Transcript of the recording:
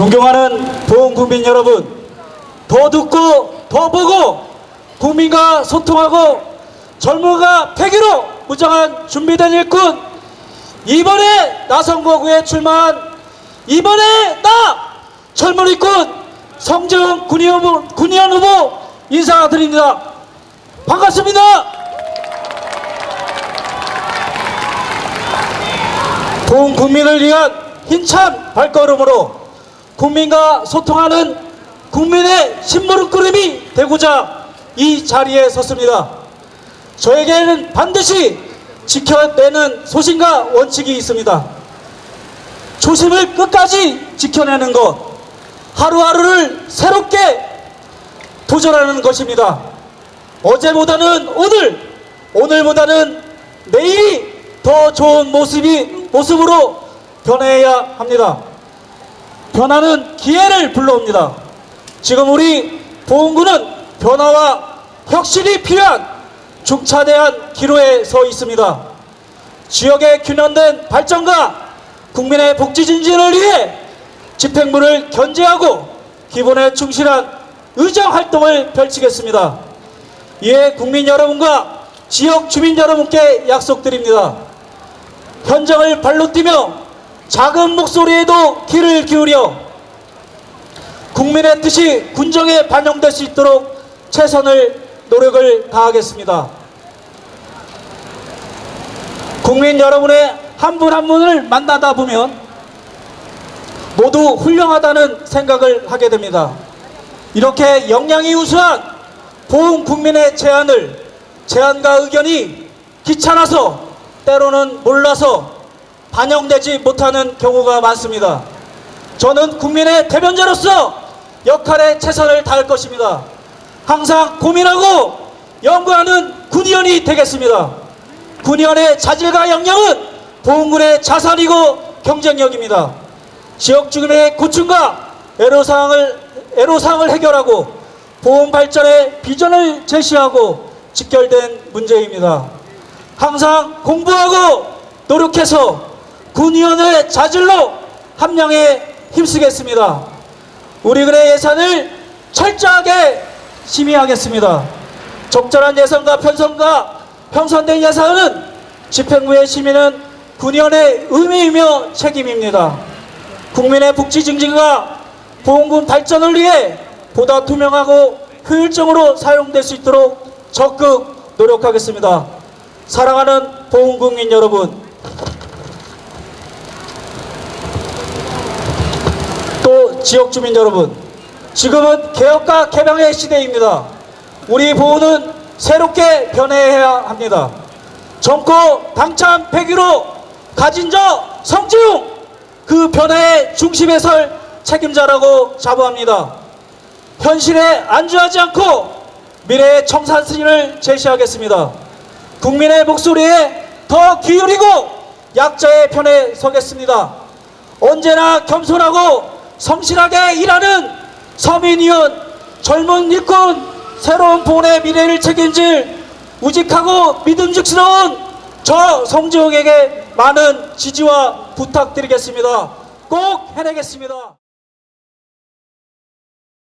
존경하는 보험 국민 여러분, 더 듣고 더 보고 국민과 소통하고 젊은가 패기로 무장한 준비된 일꾼 이번에 나선거구에 출마한 이번에 나 젊은 일꾼 성정 군의원 군의원 후보 인사드립니다. 반갑습니다. 본 국민을 위한 힘찬 발걸음으로 국민과 소통하는 국민의 심부름꾸름이 되고자 이 자리에 섰습니다. 저에게는 반드시 지켜내는 소신과 원칙이 있습니다. 초심을 끝까지 지켜내는 것, 하루하루를 새롭게 도전하는 것입니다. 어제보다는 오늘, 오늘보다는 내일이 더 좋은 모습이, 모습으로 변해야 합니다. 변화는 기회를 불러옵니다. 지금 우리 보훈군은 변화와 혁신이 필요한 중차대한 기로에 서 있습니다. 지역의 균형된 발전과 국민의 복지 증진을 위해 집행부를 견제하고 기본에 충실한 의정 활동을 펼치겠습니다. 이에 국민 여러분과 지역 주민 여러분께 약속드립니다. 현장을 발로 뛰며 작은 목소리에도 귀를 기울여 국민의 뜻이 군정에 반영될 수 있도록 최선을 노력을 다하겠습니다. 국민 여러분의 한 분 한 분을 만나다 보면 모두 훌륭하다는 생각을 하게 됩니다. 이렇게 역량이 우수한 보훈 국민의 제안을 제안과 의견이 귀찮아서 때로는 몰라서 반영되지 못하는 경우가 많습니다. 저는 국민의 대변자로서 역할에 최선을 다할 것입니다. 항상 고민하고 연구하는 군의원이 되겠습니다. 군의원의 자질과 역량은 보훈군의 자산이고 경쟁력입니다. 지역 주민의 고충과 애로사항을, 애로사항을 해결하고 보훈 발전의 비전을 제시하고 직결된 문제입니다. 항상 공부하고 노력해서 군의원의 자질로 함량에 힘쓰겠습니다. 우리 군의 예산을 철저하게 심의하겠습니다. 적절한 예산과 편성과 편성된 예산은 집행부의 심의는 군의원의 의미이며 책임입니다. 국민의 복지 증진과 보훈군 발전을 위해 보다 투명하고 효율적으로 사용될 수 있도록 적극 노력하겠습니다. 사랑하는 보훈국민 여러분, 지역 주민 여러분, 지금은 개혁과 개방의 시대입니다. 우리 보훈은 새롭게 변해야 합니다. 정코 당참 폐기로 가진 저 성지웅 그 변화의 중심에 설 책임자라고 자부합니다. 현실에 안주하지 않고 미래의 청산선을 제시하겠습니다. 국민의 목소리에 더 기울이고 약자의 편에 서겠습니다. 언제나 겸손하고 성실하게 일하는 서민위원 젊은 일꾼 새로운 보훈의 미래를 책임질 우직하고 믿음직스러운 저 성지웅에게 많은 지지와 부탁드리겠습니다. 꼭 해내겠습니다.